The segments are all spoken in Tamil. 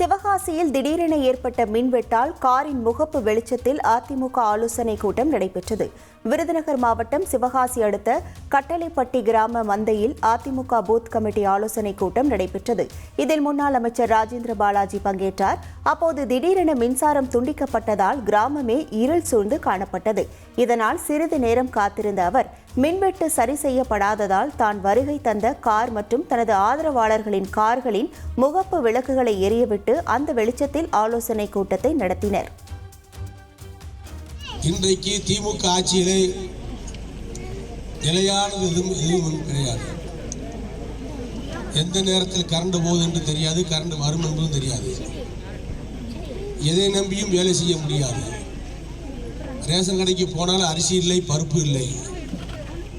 சிவகாசியில் திடீரென ஏற்பட்ட மின்வெட்டால் காரின் முகப்பு வெளிச்சத்தில் அதிமுக ஆலோசனை கூட்டம் நடைபெற்றது. விருதுநகர் மாவட்டம் சிவகாசி அடுத்த கட்டளைப்பட்டி கிராம மந்தையில் அதிமுக பூத் கமிட்டி ஆலோசனை கூட்டம் நடைபெற்றது. இதில் முன்னாள் அமைச்சர் ராஜேந்திர பாலாஜி பங்கேற்றார். அப்போது திடீரென மின்சாரம் துண்டிக்கப்பட்டதால் கிராமமே இருள் சூழ்ந்து காணப்பட்டது. இதனால் சிறிது நேரம் காத்திருந்த அவர் மின்வெட்டு சரி செய்யப்படாததால் தான் வருகை தந்த கார் மற்றும் தனது ஆதரவாளர்களின் கார்களின் முகப்பு விளக்குகளை எரியவிட்டு அந்த வெளிச்சத்தில் ஆலோசனை கூட்டத்தை நடத்தினர். இன்றைக்கு திமுக ஆட்சியிலே நிலையானது எதுவும் எதுவும் கிடையாது. எந்த நேரத்தில் கரண்ட் போகுது என்று தெரியாது கரண்ட் வரும் என்பதும் தெரியாது. எதை நம்பியும் வேலை செய்ய முடியாது. ரேஷன் கடைக்கு போனாலும் அரிசி இல்லை பருப்பு இல்லை.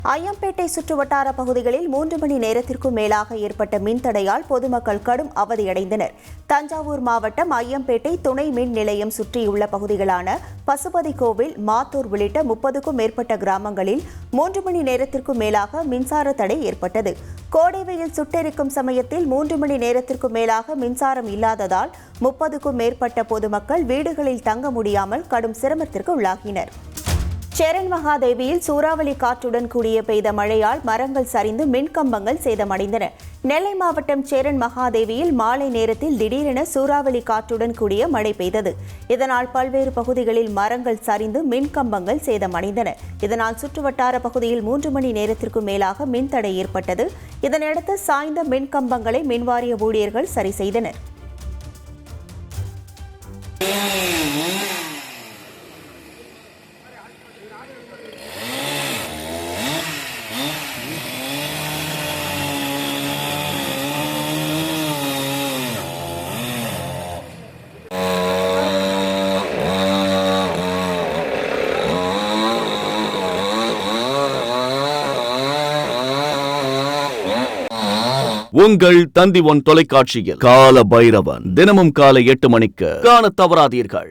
ஐயம்பேட்டை சுற்றுவட்டார பகுதிகளில் மூன்று மணி நேரத்திற்கும் மேலாக ஏற்பட்ட மின்தடையால் பொதுமக்கள் கடும் அவதியடைந்தனர். தஞ்சாவூர் மாவட்டம் ஐயம்பேட்டை துணை மின் நிலையம் சுற்றியுள்ள பகுதிகளான பசுபதி கோவில் மாத்தூர் உள்ளிட்ட முப்பதுக்கும் மேற்பட்ட கிராமங்களில் மூன்று மணி நேரத்திற்கும் மேலாக மின்சார தடை ஏற்பட்டது. கோடை வெயில் சுட்டெரிக்கும் சமயத்தில் மூன்று மணி நேரத்திற்கும் மேலாக மின்சாரம் இல்லாததால் முப்பதுக்கும் மேற்பட்ட பொதுமக்கள் வீடுகளில் தங்க முடியாமல் கடும் சிரமத்திற்கு உள்ளாகினர். சேரன் மகாதேவியில் சூறாவளி காற்றுடன் கூடிய பெய்த மழையால் மரங்கள் சரிந்து மின்கம்பங்கள் சேதமடைந்தன. நெல்லை மாவட்டம் சேரன் மகாதேவியில் மாலை நேரத்தில் திடீரென சூறாவளி காற்றுடன் கூடிய மழை பெய்தது. இதனால் பல்வேறு பகுதிகளில் மரங்கள் சரிந்து மின்கம்பங்கள் சேதமடைந்தன. இதனால் சுற்றுவட்டார பகுதியில் மூன்று மணி நேரத்திற்கும் மேலாக மின்தடை ஏற்பட்டது. இதனையடுத்து சாய்ந்த மின்கம்பங்களை மின்வாரிய ஊழியர்கள் சரி செய்தனர். உங்கள் தந்தி ஒன் தொலைக்காட்சியில். கால பைரவன் தினமும் காலை எட்டு மணிக்கு காண தவறாதீர்கள்.